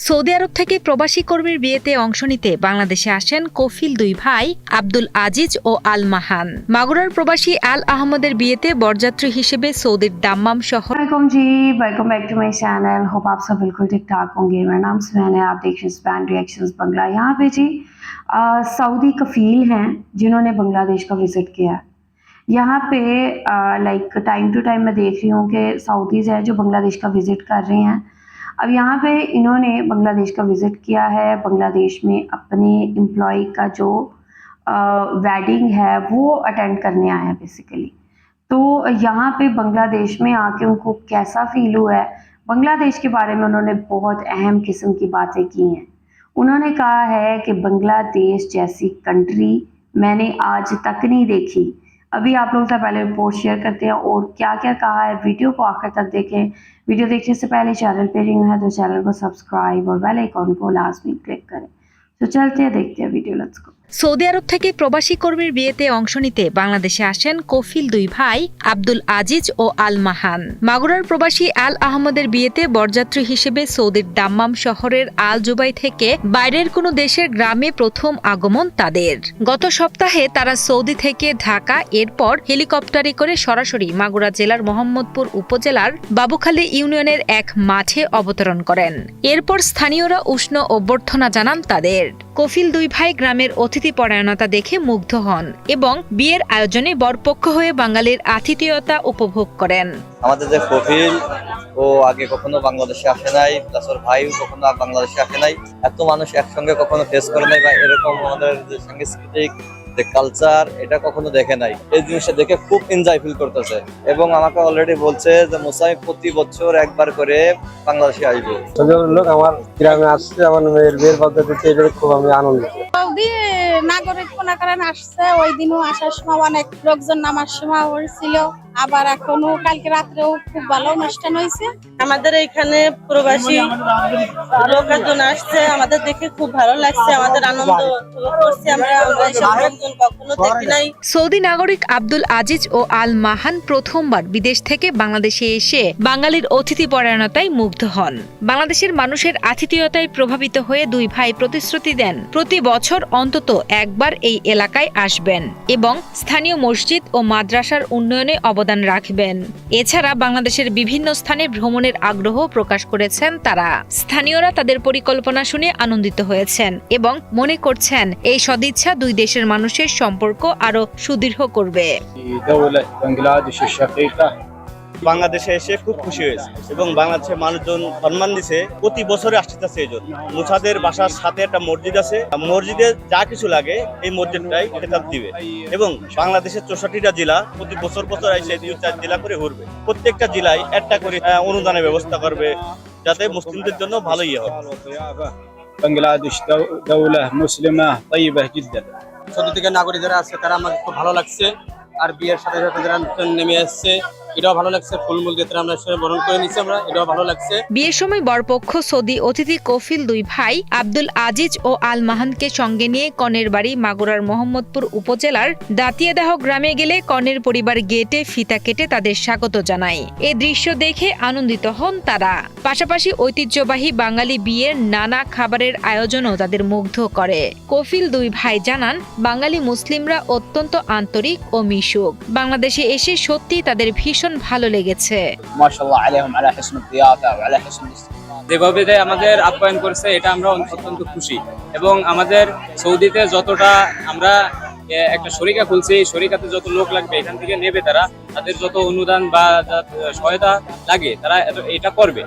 Saudi আরব থেকে প্রবাসী কর্মীর বিয়েতে অংশ নিতে বাংলাদেশে আসেন কফিল দুই ভাই আব্দুল আজিজ ও আল মাহান মাগুরার প্রবাসী আল আহমদের বিয়েতে বরযাত্রী হিসেবে সৌদির দাম্মাম শহর वालेकुम जी welcome back to my channel hope आप सब बिल्कुल ठीक ठाक होंगे मेरा नाम सुमैन है आप देख रहे हैं स्पैन रिएक्शंस बंगला यहाँ पे जी अ, सऊदी कफील हैं जिन्होंने बांग्लादेश का विज़िट किया है यहाँ पे लाइक टाइम टू टाइम मैं देख रही हूँ कि सऊदीज़ हैं जो बांग्लादेश का विज़िट कर रहे हैं अब यहाँ पे इन्होंने बांग्लादेश का विज़िट किया है। बांग्लादेश में अपने एम्प्लॉय का जो वेडिंग है, वो अटेंड करने आए हैं बेसिकली तो यहाँ पे बांग्लादेश में आके उनको कैसा फील हुआ है? बांग्लादेश के बारे में उन्होंने बहुत अहम किस्म की बातें की हैं। उन्होंने कहा है कि बांग्लादेश जैसी कंट्री मैंने आज तक नहीं देखी। अभी आप लोगों से पहले रिपोर्ट शेयर करते हैं और क्या क्या कहा है वीडियो को आखिर तक देखें। वीडियो देखने से पहले चैनल पे रिंग है तो चैनल को सब्सक्राइब और बेल आइकॉन को लास्ट में क्लिक करें। तो चलते हैं देखते हैं वीडियो लेट्स गो সৌদি আরব থেকে প্রবাসী কর্মীর বিয়েতে অংশ নিতে বাংলাদেশে আসেন কফিল দুই ভাই আব্দুল আজিজ ও আল মাহান মাগুরার প্রবাসী আল আহমদের বিয়েতে বরযাত্রী হিসেবে সৌদির দাম্মাম শহরের আল জুবাই থেকে বাইরের কোনো দেশের গ্রামে প্রথম আগমন তাদের গত সপ্তাহে তারা সৌদি থেকে ঢাকা এরপর হেলিকপ্টারে করে সরাসরি মাগুরা জেলার মোহাম্মদপুর উপজেলার বাবুখালী ইউনিয়নের এক মাঠে অবতরণ করেন এরপর স্থানীয়রা উষ্ণ অভ্যর্থনা জানান তাদের কফিল দুই ভাই গ্রামের অতিথি পরায়ণতা দেখে মুগ্ধ হন এবং বিয়ের আয়োজনে বরপক্ষ হয়ে বাঙালির আতিথেয়তা উপভোগ করেন। আমাদের যে কফিল ও আগে কখনো বাংলাদেশে আসে নাই প্লাস ওর ভাইও কখনো বাংলাদেশে আসে নাই। এত মানুষ একসঙ্গে কখনো ফেস করে নাই বা এরকম আমাদের যে সাংস্কৃতিক যে কালচার এটা কখনো দেখে নাই। এই জিনিসটা দেখে খুব এনজয় ফিল করতেছে। এবং আমাকে অলরেডি বলছে যে মোসাই প্রতি বছর একবার করে বাংলাদেশে আসবে। লোক আমার গ্রামে আসছে আমার মেয়ের বিয়ের পদ্ধতিতে এটা খুব আমি আনন্দ নাগরিক মনে করেন আসছে ওই দিনও আসার সময় অনেক লোকজন নামার সময় হয়েছিল। আবার এখনও কালকে রাত্রেও খুব ভালো অনুষ্ঠান হয়েছে। আমাদের এখানে প্রবাসী লোকজন আসছে আমাদের দেখে খুব ভালো লাগছে আমাদের আনন্দ করছি আমরা। আমরা এসব লোকজন কখনো দেখি নাই। সৌদি নাগরিক আব্দুল আজিজ ও আল মাহান প্রথমবার বিদেশ থেকে বাংলাদেশে এসে বাঙালির অতিথি পরায়ণতায় মুগ্ধ হন। বাংলাদেশের মানুষের আতিথেয়তায় প্রভাবিত হয়ে দুই ভাই প্রতিশ্রুতি দেন প্রতি বছর অন্তত একবার এই এলাকায় আসবেন এবং স্থানীয় মসজিদ ও মাদ্রাসার উন্নয়নে অবদান রাখবেন। এছাড়া বাংলাদেশের বিভিন্ন স্থানে ভ্রমণের আগ্রহ প্রকাশ করেছেন তারা। স্থানীয়রা তাদের পরিকল্পনা শুনে আনন্দিত হয়েছেন এবং মনে করছেন, এই সদিচ্ছা দুই দেশের মানুষের সম্পর্ক আরও সুদৃঢ় করবে। বাংলাদেশে এসে খুব খুশি হয়েছে এবং বাংলাদেশের মানুষজন সম্মান দিছে। প্রতি বছরে আসতেছে এই জন্য মুসাদের বাসার সাথে একটা মসজিদ আছে। মসজিদে যা কিছু লাগে এই মসজিদটাই খেতাব দিবে। এবং বাংলাদেশের চৌষট্টিটা জেলা প্রতি বছর বছর এসে দুই চার জেলা করে ঘুরবে। প্রত্যেকটা জেলায় একটা করে অনুদানের ব্যবস্থা করবে যাতে মুসলিমদের জন্য ভালোই ইয়ে হবে। বাংলাদেশ দৌলা মুসলিমা ছোট থেকে নাগরিকরা আছে তারা আমাকে খুব ভালো লাগছে। আর বিয়ের সাথে সাথে যারা নেমে আসছে। এটাও ভালো লাগছে ফুলমূল দিয়ে আমরা বরণ করে নিচ্ছি আমরা, এটাও ভালো লাগছে। বিয়ের সময় বরপক্ষ সৌদি অতিথি কফিল দুই ভাই, আব্দুল আজিজ ও আল মাহানকে সঙ্গে নিয়ে কনের বাড়ি মাগুরার মোহাম্মদপুর উপজেলার দাতিয়াদাহ গ্রামে গেলে কনের পরিবার গেটে ফিতা কেটে তাদের স্বাগত জানায়। এ দৃশ্য দেখে আনন্দিত হন তারা। পাশাপাশি ঐতিহ্যবাহী বাঙালি বিয়ের নানা খাবারের আয়োজনও তাদের মুগ্ধ করে। কফিল দুই ভাই জানান, বাঙালি মুসলিমরা অত্যন্ত আন্তরিক ও মিশুক। বাংলাদেশে এসে সত্যি তাদের ভীষণ ভীষণ ভালো লেগেছে। যেভাবে যে আমাদের আপ্যায়ন করছে এটা আমরা অত্যন্ত খুশি। এবং আমাদের সৌদিতে যতটা আমরা একটা শরিকা খুলছি শরিকাতে যত লোক লাগবে এখান থেকে নেবে তারা তাদের যত অনুদান বা সহায়তা লাগে তারা এটা করবে।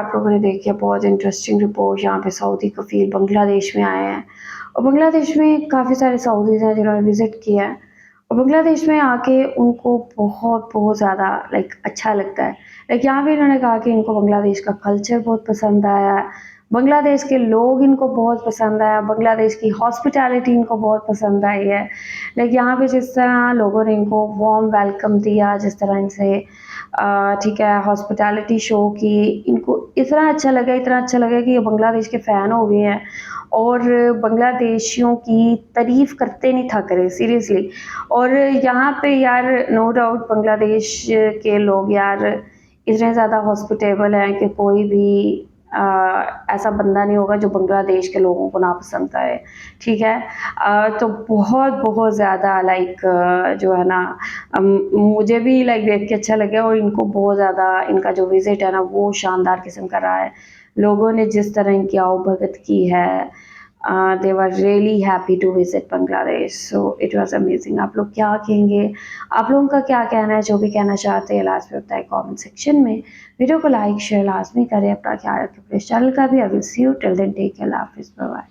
आप लोगों ने देखिए बहुत इंटरेस्टिंग रिपोर्ट यहाँ पे सऊदी बांग्लादेश में आए हैं। और बांग्लादेश में काफ़ी सारे सऊदीज हैं जिन्होंने विज़िट किया है। और बांग्लादेश में आके उनको बहुत बहुत ज़्यादा लाइक अच्छा लगता है। लाइक यहाँ पे इन्होंने कहा कि इनको बांग्लादेश का कल्चर बहुत पसंद आया। बांग्लादेश के लोग इनको बहुत पसंद आया। बांग्लादेश की हॉस्पिटैलिटी इनको बहुत पसंद आई है। लाइक यहाँ पे जिस तरह लोगों ने इनको वार्म वेलकम दिया, जिस तरह इनसे ठीक है हॉस्पिटैलिटी शो की, इनको इतना अच्छा लगा, इतना अच्छा लगा कि ये बांग्लादेश के फ़ैन हो गए हैं। और बांग्लादेशियों की तारीफ़ करते नहीं था करे सीरियसली और यहाँ पे यार नो डाउट बांग्लादेश के लोग यार इतने ज़्यादा हॉस्पिटेबल हैं कि कोई भी आ, ऐसा बंदा नहीं होगा जो बांग्लादेश के लोगों को ना पसंद करे ठीक है? आ, तो बहुत बहुत ज़्यादा लाइक जो है ना मुझे भी लाइक देख के अच्छा लगे और इनको बहुत ज़्यादा इनका जो विज़िट है ना वो शानदार किस्म का रहा है। लोगों ने जिस तरह इनकी आवभगत की है they were really happy to visit Bangladesh so it was amazing आप लोग क्या कहेंगे? आप लोगों का क्या कहना है? जो भी कहना चाहते हैं लास्ट में है कॉमेंट सेक्शन में। वीडियो को लाइक शेयर लाजमी करें। अपना ख्याल रखें। अपने चैनल का भी। I see you till then take care हाफिज़। बाय